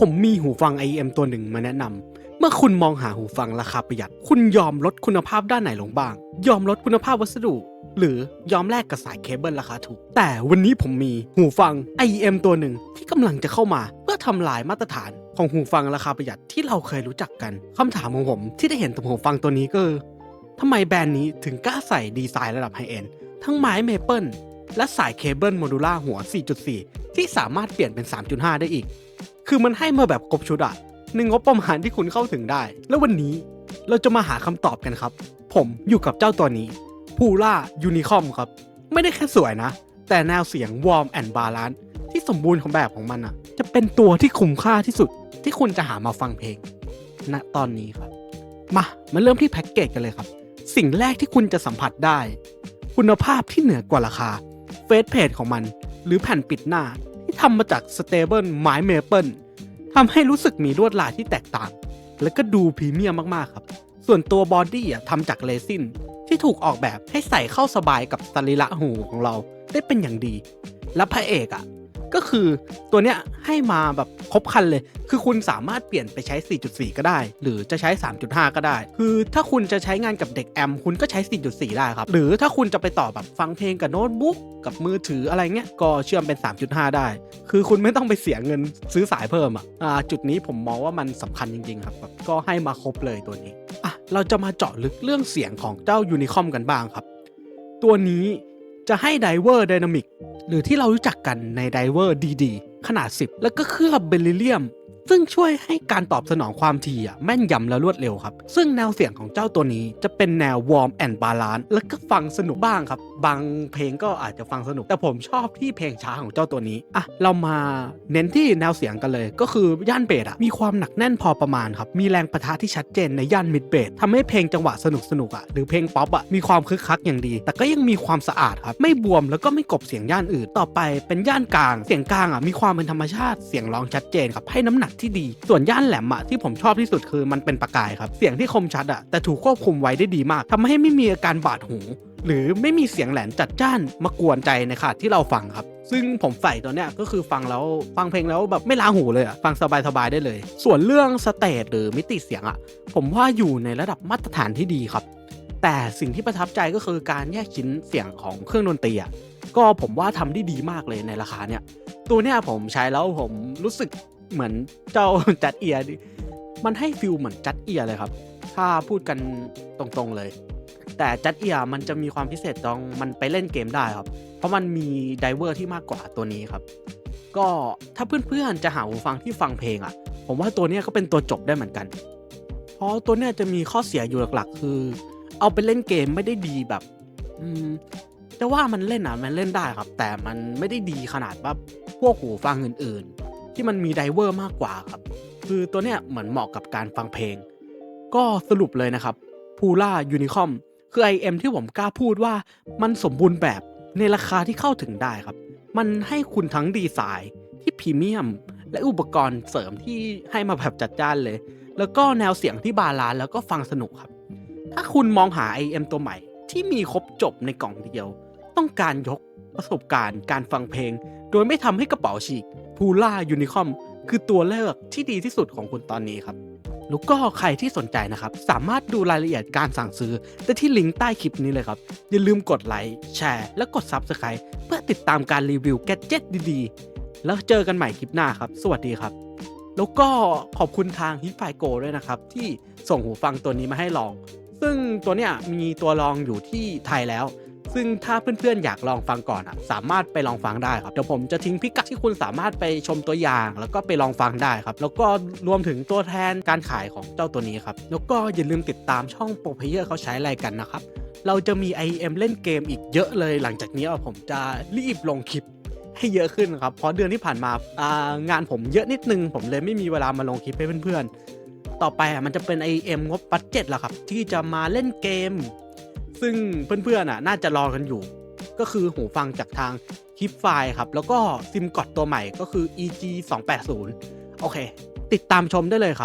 ผมมีหูฟัง IEM ตัวหนึ่งมาแนะนำ เมื่อคุณมองหาหูฟังราคาประหยัด คุณยอมลดคุณภาพด้านไหนลงบ้าง ยอมลดคุณภาพวัสดุ หรือยอมแลกกับสายเคเบิลราคาถูก แต่วันนี้ผมมีหูฟัง IEM ตัวหนึ่งที่กำลังจะเข้ามา เพื่อทำลายมาตรฐานของหูฟังราคาประหยัดที่เราเคยรู้จักกันคำถามของผมที่ได้เห็นตัวหูฟังตัวนี้ก็คือทำไมแบรนด์นี้ถึงกล้าใส่ดีไซน์ระดับไฮเอ็นทั้งไม้เมเปิลและสายเคเบิลโมดูล่าหัว 4.4 ที่สามารถเปลี่ยนเป็น 3.5 ได้อีก คือมันให้มาแบบครบชุดอะในงบประมาณที่คุณเข้าถึงได้ แล้ววันนี้เราจะมาหาคำตอบกันครับ ผมอยู่กับเจ้าตัวนี้พูล่ายูนิคอมครับ ไม่ได้แค่สวยนะ แต่แนวเสียงวอร์มแอนด์บาลานซ์ที่สมบูรณ์ของแบบของมันอะจะเป็นตัวที่คุ้มค่าที่สุดที่คุณจะหามาฟังเพลงณตอนนี้ครับ มามาเริ่มที่แพ็กเกจกันเลยครับ สิ่งแรกที่คุณจะสัมผัสได้ คุณภาพที่เหนือกว่าราคาเฟสเพจของมัน หรือแผ่นปิดหน้า ที่ทำมาจากสเตเบิลไม้เมเปิลทำให้รู้สึกมีลวดลายที่แตกต่าง และก็ดูพรีเมียมมากๆครับ ส่วนตัวบอดี้อะทำจากเรซินที่ถูกออกแบบให้ใส่เข้าสบายกับสรีระหูของเราได้เป็นอย่างดี และพระเอกอะ ก็คือตัวเนี้ยให้มาแบบครบคันเลย คือคุณสามารถเปลี่ยนไปใช้ 4.4 ก็ได้ หรือจะใช้ 3.5 ก็ได้ คือถ้าคุณจะใช้งานกับเด็กแอมคุณก็ใช้ 4.4 ได้ครับ หรือถ้าคุณจะไปต่อแบบฟังเพลงกับโน้ตบุ๊กกับมือถืออะไรเงี้ย ก็เชื่อมเป็น 3.5 ได้ คือคุณไม่ต้องไปเสียเงินซื้อสายเพิ่มอะอ่าจุดนี้ผมมองว่ามันสำคัญจริงๆครับแบบก็ให้มาครบเลยตัวนี้อะเราจะมาเจาะลึกเรื่องเสียงของเจ้ายูนิคอมกันบ้างครับ ตัวนี้จะให้ไดเวอร์ไดนามิก หรือที่เรารู้จักกันในไดเวอร์ดีๆขนาด 10 แล้วก็เคลือบเบริเลียม ซึ่งช่วยให้การตอบสนองความถี่อะแม่นยำและรวดเร็วครับ ซึ่งแนวเสียงของเจ้าตัวนี้จะเป็นแนววอร์มแอนด์บาลานซ์แล้วก็ฟังสนุกบ้างครับ บางเพลงก็อาจจะฟังสนุก แต่ผมชอบที่เพลงช้าของเจ้าตัวนี้อะเรามาเน้นที่แนวเสียงกันเลย ก็คือย่านเบสอะมีความหนักแน่นพอประมาณครับมีแรงประทะที่ชัดเจนในย่านมิดเบสทำให้เพลงจังหวะสนุกสนุกๆอะหรือเพลงป๊อปอะมีความคึกคักอย่างดี แต่ก็ยังมีความสะอาดครับไม่บวมแล้วก็ไม่กบเสียงย่านอื่น ต่อไปเป็นย่านกลาง เสียงกลางอะมีความเป็นธรรมชาติเสียงร้องชัดเจนครับให้น้ำหนักที่ดี ส่วนย่านแหลมอะที่ผมชอบที่สุดคือมันเป็นประกายครับ เสียงที่คมชัดอะแต่ถูกควบคุมไว้ได้ดีมากทำให้ไม่มีอาการบาดหู หรือไม่มีเสียงแหลมจัดจ้านมากวนใจในขณะที่เราฟังครับซึ่งผมใส่ตัวเนี้ยก็คือฟังแล้วฟังเพลงแล้วแบบไม่ล้าหูเลยอะฟังสบายๆได้เลย ส่วนเรื่องสเตจหรือมิติเสียงอะผมว่าอยู่ในระดับมาตรฐานที่ดีครับ แต่สิ่งที่ประทับใจก็คือการแยกชิ้นเสียงของเครื่องดนตรีอะก็ผมว่าทำได้ดีมากเลยในราคาเนี้ยตัวเนี้ยผมใช้แล้วผมรู้สึก เหมือนเจ้าจัดเอียดมันให้ฟิลเหมือนจัดเอียเลยครับ ถ้าพูดกันตรงๆเลย แต่จัดเอียมันจะมีความพิเศษตรงมันไปเล่นเกมได้ครับ เพราะมันมีไดเวอร์ที่มากกว่าตัวนี้ครับ ก็ถ้าเพื่อนๆจะหาหูฟังที่ฟังเพลงอะ ผมว่าตัวนี้ก็เป็นตัวจบได้เหมือนกัน เพราะตัวนี้จะมีข้อเสียอยู่หลักๆ คือ เอาไปเล่นเกมไม่ได้ดีแบบ อืมจะว่ามันเล่นอะมันเล่นได้ครับ แต่มันไม่ได้ดีขนาดว่าพวกหูฟังอื่นๆ ที่มันมีไดเวอร์มากกว่าครับ คือตัวเนี้ยเหมือนเหมาะกับการฟังเพลง ก็สรุปเลยนะครับพูล่ายูนิคอมคือ IM ที่ผมกล้าพูดว่ามันสมบูรณ์แบบในราคาที่เข้าถึงได้ครับ มันให้คุณทั้งดีไซน์ที่พรีเมียม และอุปกรณ์เสริมที่ให้มาแบบจัดจ้านเลย แล้วก็แนวเสียงที่บาลานแล้วก็ฟังสนุกครับ ถ้าคุณมองหา IM ตัวใหม่ ที่มีครบจบในกล่องเดียว ต้องการยกประสบการณ์การฟังเพลง โดยไม่ทำให้กระเป๋าฉีก พูล่ายูนิคอมคือตัวเลือกที่ดีที่สุดของคุณตอนนี้ครับแล้วก็ใครที่สนใจนะครับ สามารถดูรายละเอียดการสั่งซื้อได้ที่ลิงก์ใต้คลิปนี้เลยครับ อย่าลืมกดไลค์แชร์และกด Subscribe เพื่อติดตามการรีวิวแกดเจ็ตดีๆ แล้วเจอกันใหม่คลิปหน้าครับ สวัสดีครับ แล้วก็ขอบคุณทางฮิฟไฟโกด้วยนะครับ ที่ส่งหูฟังตัวนี้มาให้ลอง ซึ่งตัวเนี้ยมีตัวลองอยู่ที่ไทยแล้ว ซึ่งถ้าเพื่อนๆอยากลองฟังก่อนอะสามารถไปลองฟังได้ครับเดี๋ยวผมจะทิ้งพิกัดที่คุณสามารถไปชมตัวอย่าง แล้วก็ไปลองฟังได้ครับแล้วก็รวมถึงตัวแทนการขายของเจ้าตัวนี้ครับแล้วก็อย่าลืมติดตามช่องโปรเพเยอร์เขาใช้อะไรกันนะครับเราจะมี IEM เล่นเกมอีกเยอะเลย หลังจากนี้ผมจะรีบลงคลิปให้เยอะขึ้นครับ เพราะเดือนที่ผ่านมาางานผมเยอะนิดนึง ผมเลยไม่มีเวลามาลงคลิปให้เพื่อนๆ ต่อไปอะมันจะเป็น IEM งบบัตเจ็ตแล้วครับ ที่จะมาเล่นเกม ซึ่งเพื่อนๆน่ะน่าจะรอกันอยู่ ก็คือหูฟังจากทางคลิปไฟล์ครับ แล้วก็ซิมกอดตัวใหม่ก็คือ EG 280โอเค ติดตามชมได้เลยครับ